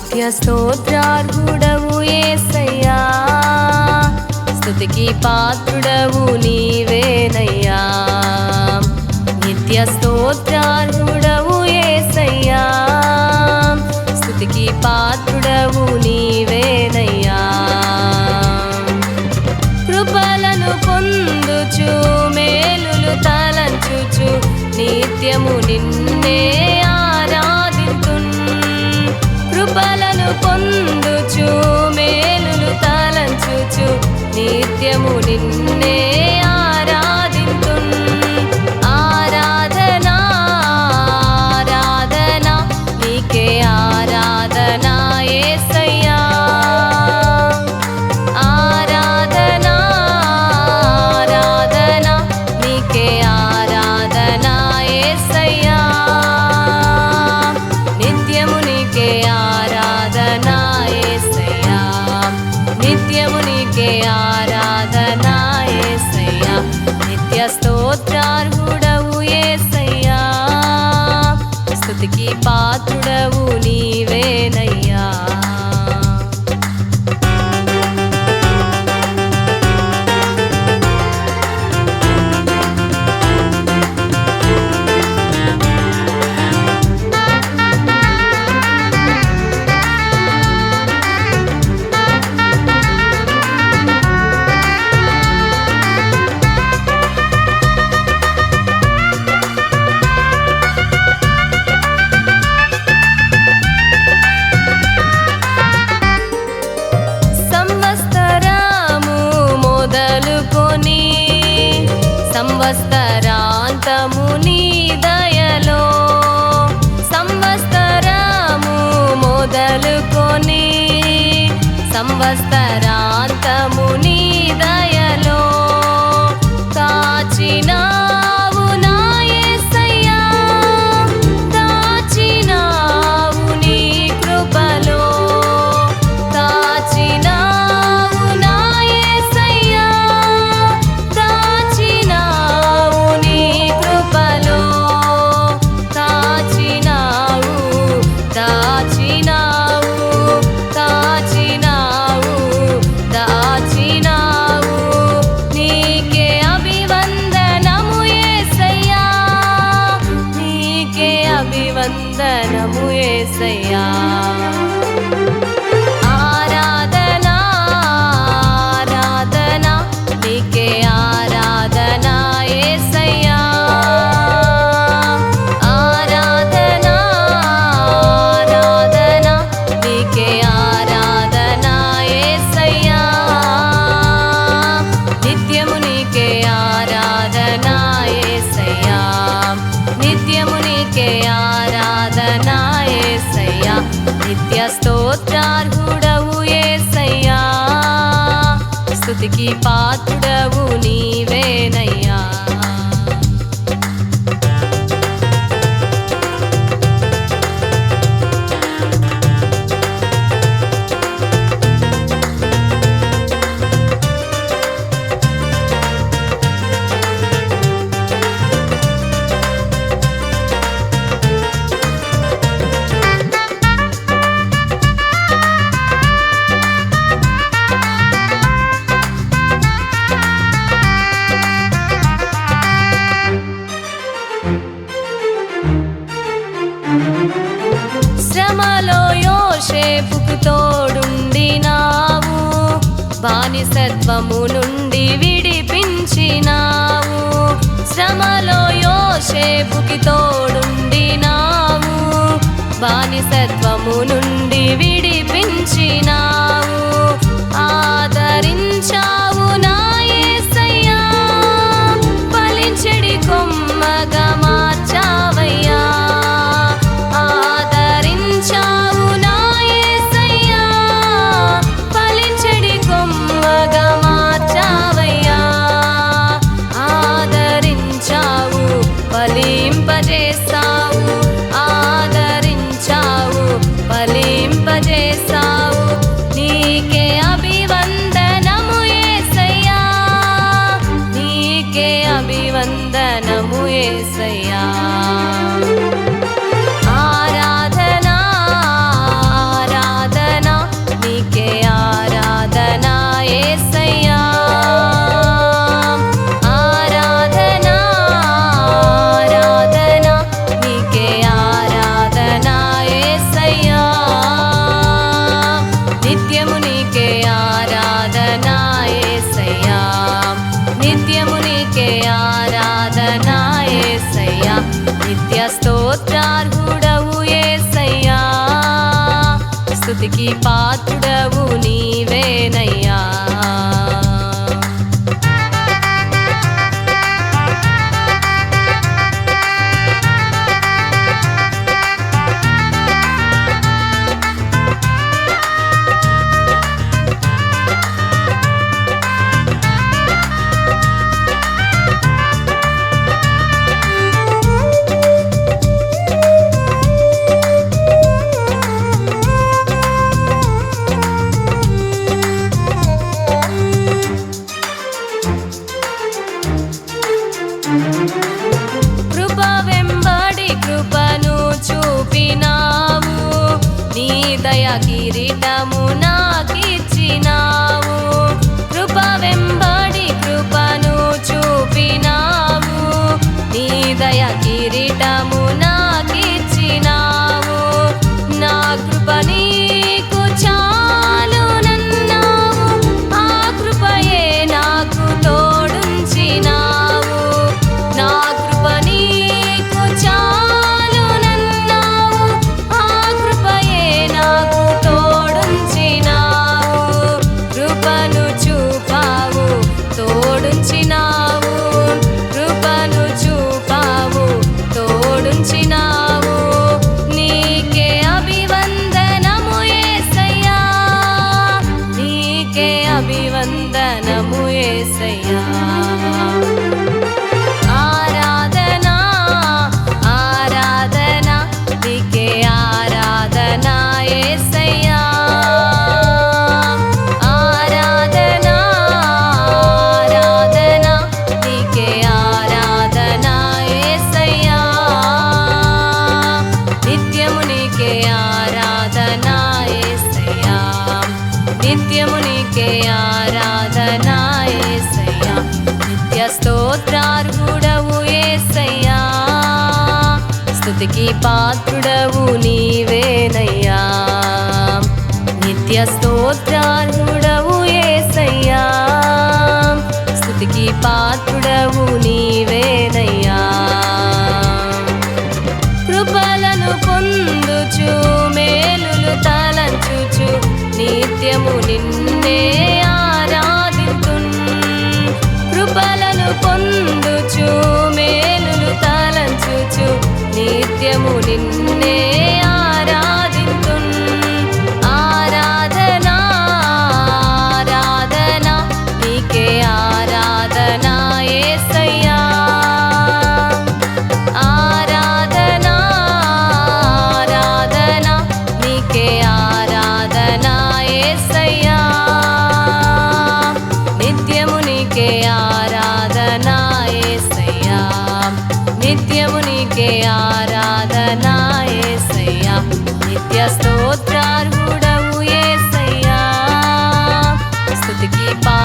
స్తుత్య స్తోత్రార్హుడవు ఏసయ్యా. స్తుతికి పాత్రుడవు నీవేనయ్యా. నిత్య స్తోత్రార్హుడవు పాత్రుడవు నీవేనయ్యా. హస్తరాంతముని దయలో కాచినా olhar. పాత్రుడవు నీవేనయ్యా. యోసేపుకు తోడుండినావు బానిసత్వము నుండి విడిపించినావు. శ్రమలో యోసేపుకి తోడుండినావు బానిసత్వము నుండి వందనము ఏసయ్యా. స్థుతికి పాత్రుడవు నీ స్థుతికి పాత్రుడవు నీవేనయ్యా. నిత్య స్తోత్రార్హుడవు ఏసయ్యా. స్థుతికి పాత్రుడవు నీవేనయ్యా. కృపలను పొందుచు మేలులు తలంచుచు నిత్యము నిన్నే ఆరాధితున్ కృపలను పొందుచు Sunday. bye.